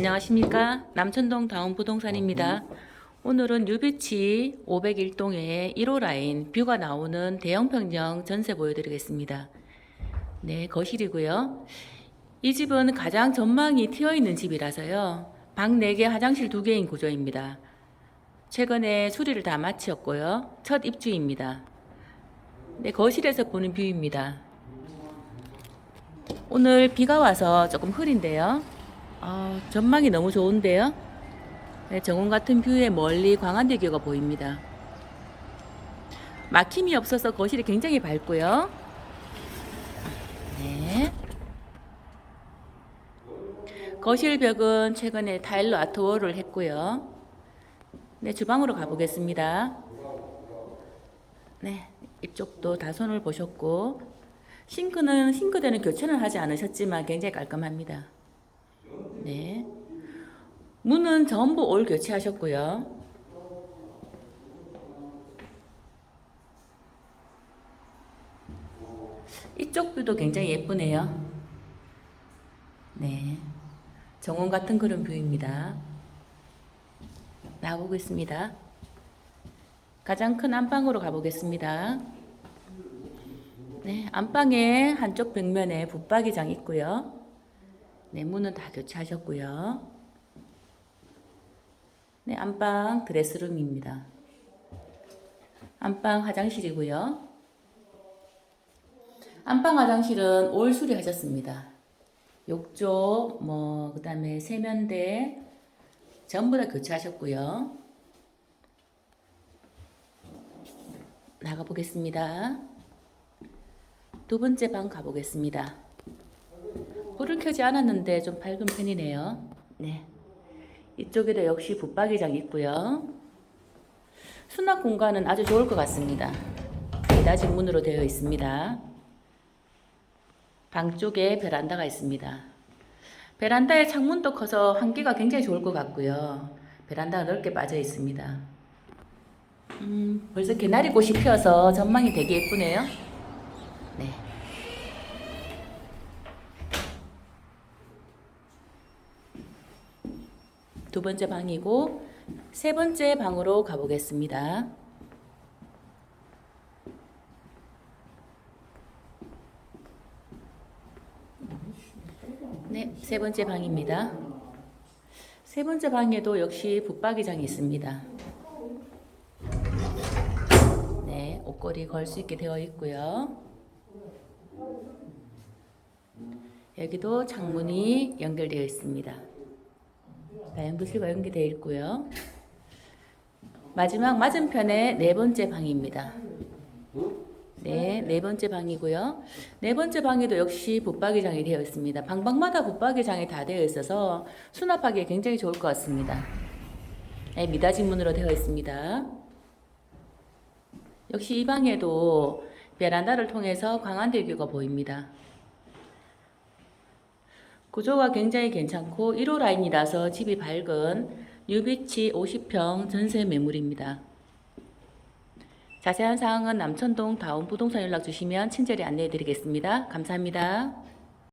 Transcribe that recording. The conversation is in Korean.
안녕하십니까. 남천동 다운부동산입니다. 오늘은 뉴비치 501동의 1호 라인 뷰가 나오는 대형 평형 전세 보여드리겠습니다. 네, 거실이고요. 이 집은 가장 전망이 튀어 있는 집이라서요. 방 4개, 화장실 2개인 구조입니다. 최근에 수리를 다 마치었고요. 첫 입주입니다. 네, 거실에서 보는 뷰입니다. 오늘 비가 와서 조금 흐린데요. 아, 전망이 너무 좋은데요. 네, 정원 같은 뷰에 멀리 광안대교가 보입니다. 막힘이 없어서 거실이 굉장히 밝고요. 네. 거실 벽은 최근에 타일로 아트월을 했고요. 네, 주방으로 가보겠습니다. 네, 이쪽도 다 손을 보셨고 싱크는 싱크대는 교체는 하지 않으셨지만 굉장히 깔끔합니다. 네. 문은 전부 올 교체하셨고요. 이쪽 뷰도 굉장히 예쁘네요. 네. 정원 같은 그런 뷰입니다. 나가고 있습니다. 가장 큰 안방으로 가보겠습니다. 네, 안방에 한쪽 벽면에 붙박이장 있고요. 네, 문은 다 교체하셨고요. 네, 안방 드레스룸입니다. 안방 화장실이고요. 안방 화장실은 올 수리하셨습니다. 욕조, 뭐, 그 다음에 세면대, 전부 다 교체하셨고요. 나가보겠습니다. 두 번째 방 가보겠습니다. 불을 켜지 않았는데 좀 밝은 편이네요. 네. 이쪽에도 역시 붙박이장 있고요. 수납 공간은 아주 좋을 것 같습니다. 미닫이 문으로 되어 있습니다. 방 쪽에 베란다가 있습니다. 베란다의 창문도 커서 환기가 굉장히 좋을 것 같고요. 베란다가 넓게 빠져 있습니다. 음, 벌써 개나리 꽃이 피어서 전망이 되게 예쁘네요. 네. 두 번째 방이고 세 번째 방으로 가보겠습니다. 네, 세 번째 방입니다. 세 번째 방에도 역시 붙박이장이 있습니다. 네, 옷걸이 걸 수 있게 되어 있고요. 여기도 창문이 연결되어 있습니다. 다용도실과 연결되어 있고요. 마지막 맞은편에 네 번째 방입니다. 네, 네 번째 방이고요. 네 번째 방에도 역시 붙박이장이 되어 있습니다. 방방마다 붙박이장이 다 되어 있어서 수납하기에 굉장히 좋을 것 같습니다. 네, 미닫이 문으로 되어 있습니다. 역시 이 방에도 베란다를 통해서 광안대교가 보입니다. 구조가 굉장히 괜찮고 1호 라인이라서 집이 밝은 뉴비치 50평 전세 매물입니다. 자세한 사항은 남천동 다운 부동산 연락 주시면 친절히 안내해 드리겠습니다. 감사합니다.